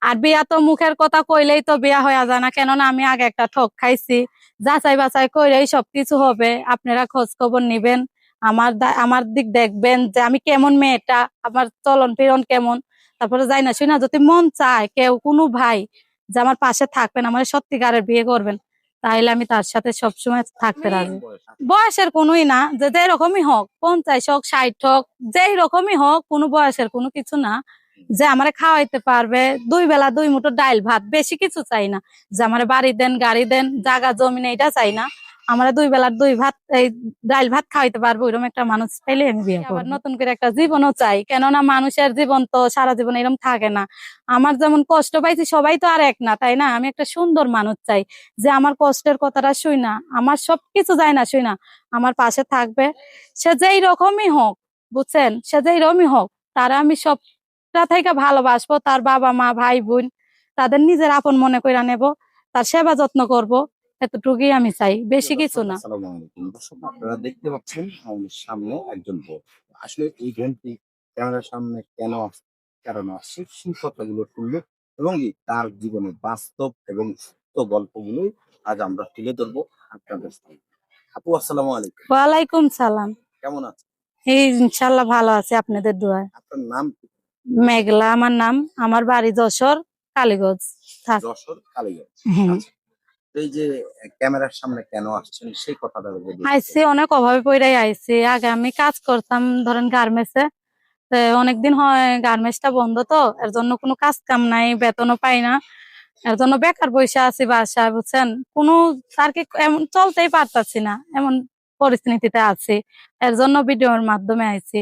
আর বিয়া তো মুখের কথা কইলেই তো বিয়া হয়ে যায় না। কেননা আমি আগে একটা ঠক খাইছি। যাচাই বাছাই কইলেই সবকিছু হবে। আপনারা খোঁজ খবর নিবেন। আমার দা- আমার দিক দেখবেন যে আমি কেমন মেয়েটা আমার চলন ফিরন কেমন। তারপরে যাই না শুই না যদি মন চায় কেউ কোনো ভাই যে আমার পাশে থাকবেন আমার সত্যিকারের বিয়ে করবেন তাহলে আমি তার সাথে সবসময় থাকতে রাজি। বয়সের কোনোই না যে যেরকমই হোক পঞ্চাশ হোক ষাট হোক যেই রকমই হোক কোনো বয়সের কোনো কিছু না। যে আমারে খাওয়াইতে পারবে দুই বেলা দুই মুঠো ডাইল ভাত বেশি কিছু চাই না। যে আমারে বাড়ি দেন গাড়ি দেন জাগা জমি এটা চাই না। আমরা দুই বেলার দুই ভাত এই ডাইল ভাত খাওয়াইতে পারব এরকম একটা মানুষ পেলে আমি বিয়ে করব। নতুন করে একটা জীবনও চাই কেননা মানুষের জীবন তো সারা জীবন এরকম থাকে না। আমার যেমন কষ্ট পাইছি সবাই তো আর এক না তাই না? আমি একটা সুন্দর মানুষ চাই যে আমার কষ্টের কথাটা শুই না আমার সবকিছু যায় না শুই না আমার পাশে থাকবে। সে যেই রকমই হোক বুঝছেন? সে যেই রকমই হোক তারা আমি সবটা থেকে ভালোবাসবো তার বাবা মা ভাই বোন তাদের নিজের আপন মনে করে নেব তার সেবা যত্ন করব এতটুকুই আমি চাই বেশি কিছু না। আপনারা দেখতে পাচ্ছেন সামনে একজন আসলে এই বোনটি ক্যামেরার সামনে কেন কারণ আসছে সেই কথাগুলো শুনলো এবং তার জীবনের বাস্তব এবং সত্য গল্পগুলোই আজ আমরা তুলে ধরবো আপনাদের আপু আসসালামু আলাইকুম। ওয়ালাইকুম সালাম। কেমন আছেন? এই ইনশাল্লাহ ভালো আছে আপনাদের দোয়ায়। আপনার নাম কি? মেঘলা আমার নাম আমার বাড়ি যশোর কালীগঞ্জ। যশোর কালীগঞ্জ। আচ্ছা এই যে ক্যামেরার সামনে কেন আসছেন সেই কথাটা আইসি অনেক অভাবে পড়াই আইসি। আগে আমি কাজ করতাম ধরেন গার্মেন্টসে অনেকদিন হয় গার্মেন্টসটা বন্ধ তো এর জন্য কোনো কাজ কাম নাই বেতনও পাই না। এর জন্য বেকার আছি বাসায় বুঝছেন? কোনো আর কি এমন চলতেই পারতাছি না এমন পরিস্থিতিতে আছি। এর জন্য ভিডিওর মাধ্যমে আইছি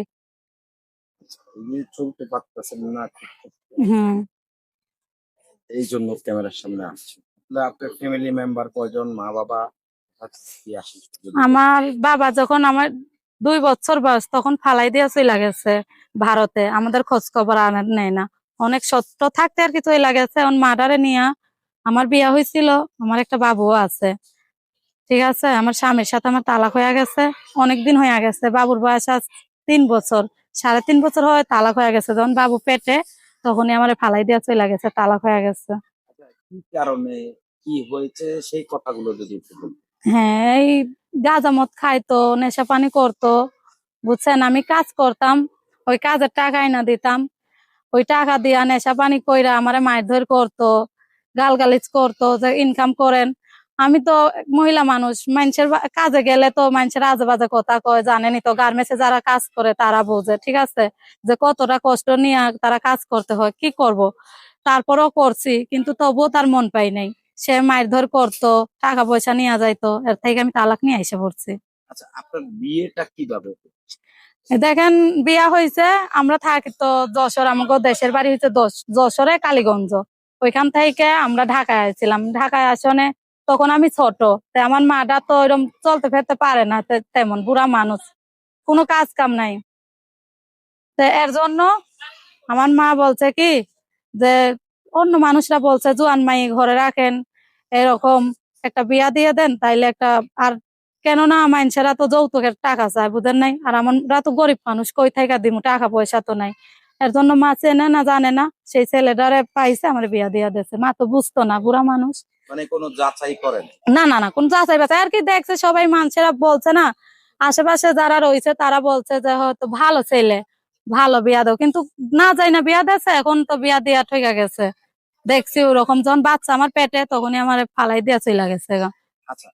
চলতে পারতেছেন না এই জন্য ক্যামেরার সামনে আপনার ফ্যামিলি মেম্বার কয়জন? মা বাবা? আমার বাবা যখন আমার দুই বছর বয়স তখন ফালাই দিয়ে চলে গেছে ভারতে। আমাদের খোঁজ খবর আনার নেয় না। অনেক সত্য থাকতে আর কি চলে গেছে। এখন মার্ডারে নিয়ে আমার বিয়া হয়েছিল আমার একটা বাবুও আছে। ঠিক আছে? আমার স্বামীর সাথে আমার তালাক হয়ে গেছে। অনেকদিন হয়ে গেছে। বাবুর বয়স আজ তিন বছর। সাড়ে তিন বছর হয় তালাক হয়ে গেছে। যখন বাবু পেটে তখনই আমার ফালাই দিয়ে চলে গেছে তালাক হয়ে গেছে। কি কারণে কি হয়েছে? সেই কথাগুলো যদি হ্যাঁ এই গাঁজা মদ খাইতো নেশা পানি করতো বুঝছেন? আমি কাজ করতাম ওই কাজের টাকা না দিতাম। ওই টাকা দিয়া নেশা পানি কইরা আমারে মারধর করতো গালগালিজ করতো যে ইনকাম করেন। আমি তো এক মহিলা মানুষ মানুষের কাজে গেলে তো মানুষের আজে বাজে কথা কয় জানেনি তো গার্মেন্টসে যারা কাজ করে তারা বোঝে ঠিক আছে? যে কতটা কষ্ট নিয়ে তারা কাজ করতে হয় কি করব? তারপরেও করছি কিন্তু তবুও তার মন পাই নাই। সে মারধর করতো টাকা পয়সা নিয়ে যাইতো এর থেকে আমি তালাক নিয়ে এসে পড়ছি। আচ্ছা আপনার বিয়েটা কীভাবে দেখেন বিয়া হয়েছে আমরা থাকি তো যশোর আমাকে দেশের বাড়ি হচ্ছে যশোরে কালীগঞ্জ। ওইখান থেকে আমরা ঢাকায় আসছিলাম ঢাকায় আসনে তখন আমি ছোট তে আমার মাটা তো এরকম চলতে ফিরতে পারে না তেমন বুড়া মানুষ। কোনো কাজ কাম নাই। এর জন্য আমার মা বলছে কি যে, অন্য মানুষরা বলছে, জোয়ান মাই ঘরে রাখেন, এরকম একটা বিয়া দিয়ে দেন, তাইলে একটা আর কেননা মানুষেরা তো যৌতুকের টাকা চায়, বুঝেন নাই? আর আমরা তো গরিব মানুষ, কই থেকে দিমু টাকা পয়সা তো নাই। এর জন্য মা চেনে না, জানে না, সেই ছেলেটারে পাইছে, আমার বিয়া দিয়া দিয়েছে। মা তো বুঝতো না, বুড়া মানুষ। মানে কোনো যাচাই করেন? না না না কোন যাচাই বাছাই। আর কি দেখছে সবাই মানুষেরা বলছে না আশেপাশে যারা রয়েছে তারা বলছে যে হয়তো ভালো ছেলে ভালো বিয়া দাও। কিন্তু না যাই না বিয়া দিয়েছে এখন তো বিয়া দিয়া ঠেকা গেছে। দেখছি ওরকম যখন বাচ্চা আমার পেটে তখনই আমার ফালাই দিয়া চলে গেছে আচ্ছা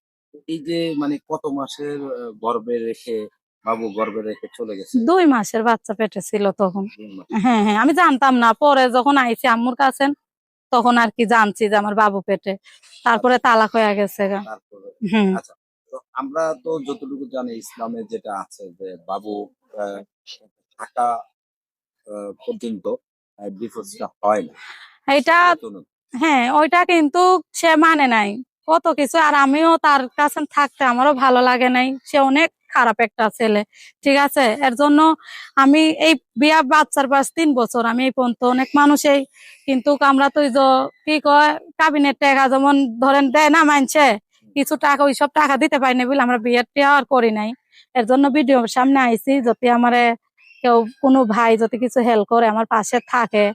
এই যে মানে কত মাসের গর্ভে রেখে বাবু গর্ভে রেখে চলে গেছে? দুই মাসের বাচ্চা পেটে ছিল তখন। হ্যাঁ হ্যাঁ আমি জানতাম না। পরে যখন আইছি আম্মুর কাছে তখন আর কি জানছি যে আমার বাবু পেটে। তারপরে তালাক হয়ে গেছে হুম। তো আমরা তো যতটুকু জানি ইসলামে যেটা আছে যে বাবু থাকা পর্যন্ত ডিভোর্সটা হয় না। এটা হ্যাঁ ওইটা কিন্তু সে মানে নাই। কত কিছু আর আমিও তার কাছে থাকতে আমারও ভালো লাগে নাই। সে অনেক খারাপ একটা ছেলে ঠিক আছে? এর জন্য আমি এই বিয়া বাচ্চার পাঁচ তিন বছর আমি এই পর্যন্ত অনেক মানুষই কিন্তু আমরা তো কি কয় কাবিনের টাকা যেমন ধরেন দেয় না মানছে কিছু টাকা ওইসব টাকা দিতে পারি না বলে আমরা বিয়েটা আর করি নাই। এর জন্য ভিডিওর সামনে আইছি যদি আমার কেউ কোনো ভাই যদি কিছু হেল্প করে আমার পাশে থাকে।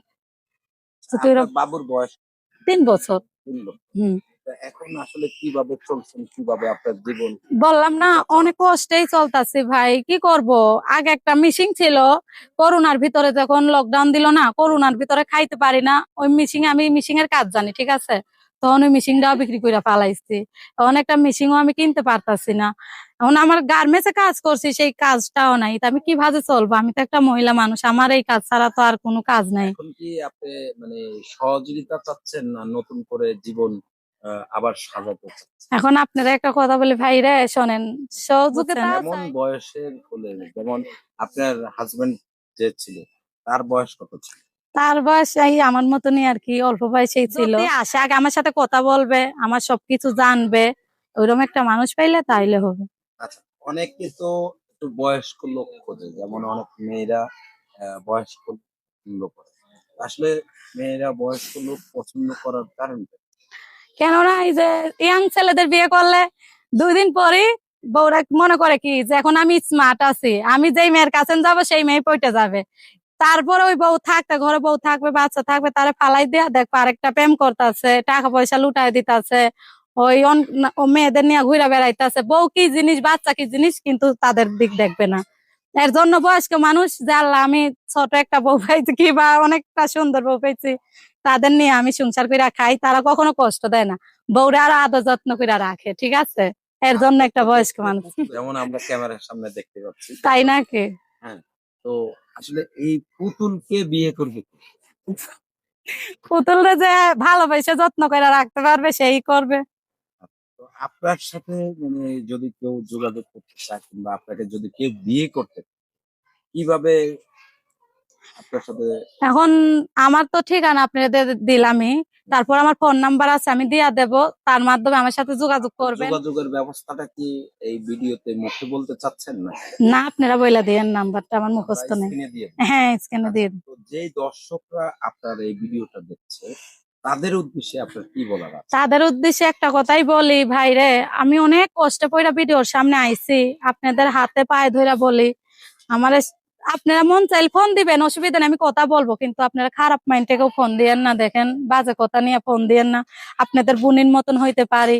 বাবুর বয়স? তিন বছর। হুম। এখন আসলে কীভাবে চলছেন কীভাবে আপনার জীবন? বললাম না অনেক কষ্টেই চলতেছে ভাই কি করব? আগে একটা মিশিং ছিল করোনার ভিতরে যখন লকডাউন দিল না করোনার ভিতরে খাইতে পারি না ওই মিশিং আমি মিশিং এর কাজ জানি ঠিক আছে? তখন ওই মিশিংটাও বিক্রি করে পালাইছি তখন একটা মিশিংও আমি কিনতে পারতাছি না। এখন আমার গার্মেন্টসে কাজ করছি সেই কাজটাও নাই তা আমি কীভাবে চলবো? আমি তো একটা মহিলা মানুষ আমার এই কাজ ছাড়া তো আর কোনো কাজ নাই। এখন কি আপনি মানে সহযোগিতা চাচ্ছেন না নতুন করে জীবন আবার সাজাতে এখন আপনারা একটা কথা বলে ভাইরা শোনেন সহযোগিতা এমন বয়সের হলে যেমন আপনার হাজবেন্ড যে ছিল তার বয়স কত ছিল? তার বয়স এই আমার মতনই আর কি অল্প বয়সেই ছিল। আসে আগে আমার সাথে কথা বলবে আমার সবকিছু জানবে ওইরকম একটা মানুষ পাইলে তাইলে হবে। আচ্ছা অনেকে তো একটু বয়স্ক লোক খোঁজে যেমন অনেক মেয়েরা আহ, বয়স্ক লোক করে আসলে মেয়েরা বয়স্ক লোক পছন্দ করার কারণ কেননা এই যে ইয়াং ছেলেদের বিয়ে করলে দুই দিন পরে বউরা মনে করে কি যে এখন আমি স্মার্ট আছি, আমি যেই মেয়ের কাছে যাব সেই মেয়ে পইটে যাবে। তারপরে ওই বউ থাকতে, ঘরে বউ থাকবে, বাচ্চা থাকবে, তারা ফালাই দেয়া দেখব আরেকটা প্রেম করতেছে, টাকা পয়সা লুটাই দিতেছে, ওই মেয়েদের নিয়ে ঘুরে বেড়াইতেছে। বউ কি জিনিস, বাচ্চা কি জিনিস কিন্তু তাদের দিক দেখবে না। এর জন্য বয়স্ক মানুষ আল্লাহ আমি ছোট একটা বউ পাইছি কি বা অনেকটা সুন্দর বউ পাইছি তাদের নিয়ে আমি সংসার করে খাই তারা কখনো কষ্ট দেয় না। বউরা আরও আদর যত্ন করে রাখে ঠিক আছে? এর জন্য একটা বয়স্ক মানুষ। যেমন আমরা ক্যামেরার সামনে দেখতে পাচ্ছি। তাই নাকি তো আসলে এই পুতুলকে বিয়ে করবে? পুতুলরে যে ভালোবেসে যত্ন করে রাখতে পারবে সেই করবে। তো আপনার সাথে মানে যদি কেউ যোগাযোগ করতে চায় কিংবা আপনাকে যদি কেউ বিয়ে করতে কীভাবে এখন আমার তো ঠিকানা আপনাদের দিলামই। তারপর আমার ফোন নাম্বার আছে আমি দিয়া দেব। তার মাধ্যমে আমার সাথে যোগাযোগ করবেন। যোগাযোগের ব্যবস্থাটা কি এই ভিডিওতে মুখে বলতে চাচ্ছেন না? না আপনারা বইলা দিয়েন নাম্বারটা আমার মুখস্থ নেই। স্ক্রিনে দিন। হ্যাঁ স্ক্যানে দিয়ে দিন। তো যেই দর্শকরা আপনার এই ভিডিওটা দেখছে তাদের উদ্দেশ্যে আপনার কি বলার আছে? তাদের উদ্দেশ্যে একটা কথাই বলি ভাইরে আমি অনেক কষ্ট পড়া ভিডিওর সামনে আইছি। আপনাদের হাতে পায়ে ধরে বলি আমার আপনারা মন চাইল ফোন দিবেন, অসুবিধা নেই, আমি কথা বলব, কিন্তু আপনারা খারাপ মাইন্ড থেকেও ফোন দিয়েন না, দেখেন, বাজে কথা নিয়ে ফোন দিয়েন না, আপনাদের বোনের মতন হইতে পারি,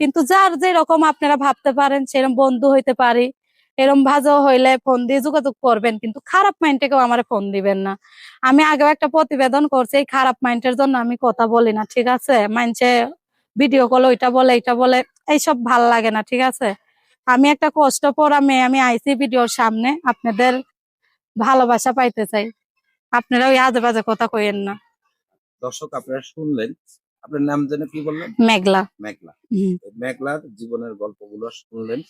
কিন্তু যার যেরকম আপনারা ভাবতে পারেন সেরকম বন্ধু হইতে পারি, এরম ভাজো হইলে ফোন দিয়ে যোগাযোগ করবেন, কিন্তু খারাপ মাইন্ড থেকেও আমার ফোন দিবেন না। আমি আগেও একটা প্রতিবেদন করছি, এই খারাপ মাইন্ডের জন্য আমি কথা বলি না, ঠিক আছে? মাইন্ডে ভিডিও কল ওইটা বলে এটা বলে, এইসব ভালো লাগে না, ঠিক আছে? আমি একটা কষ্ট পড়া মেয়ে, আমি আইসি ভিডিওর সামনে, আপনাদের ভালোবাসা পাইতে চাই। আপনারা ওই আজে বাজে কথা কইেন না। দর্শক আপনারা শুনলেন আপনার নাম যেন কি বললেন? মেঘলা। মেঘলা। মেঘলার জীবনের গল্পগুলো শুনলেন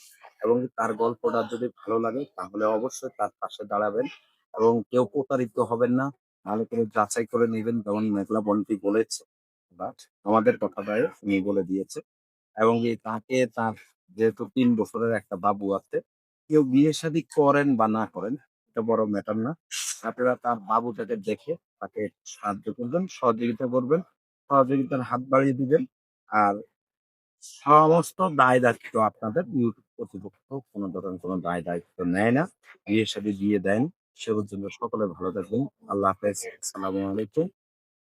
এবং তার গল্পটা যদি ভালো লাগে তাহলে অবশ্যই তার পাশে দাঁড়াবেন এবং কেউ প্রতারিত হবেন না। ভালো করে যাচাই করে নেবেন যেমন মেঘলা বন্টি বলেছে। বাট আমাদের কথাটাই উনি বলে দিয়েছে এবং তাকে তার যেহেতু তিন বছরের একটা বাবু আছে কেউ বিয়ে শাদী করেন বা না করেন এটা বড় ম্যাটার না। আপনারা তার বাবুটাকে দেখে তাকে সাহায্য করবেন, সহযোগিতা করবেন, সহযোগিতার হাত বাড়িয়ে দিবেন আর সমস্ত দায় দায়িত্ব আপনাদের ইউটিউব কর্তৃপক্ষ কোনো ধরনের কোনো দায় দায়িত্ব নেয় না। বিয়ে সাথে দিয়ে দেন সেগুলোর জন্য সকলে ভালো থাকবেন। আল্লাহ হাফেজ। আসসালামু আলাইকুম।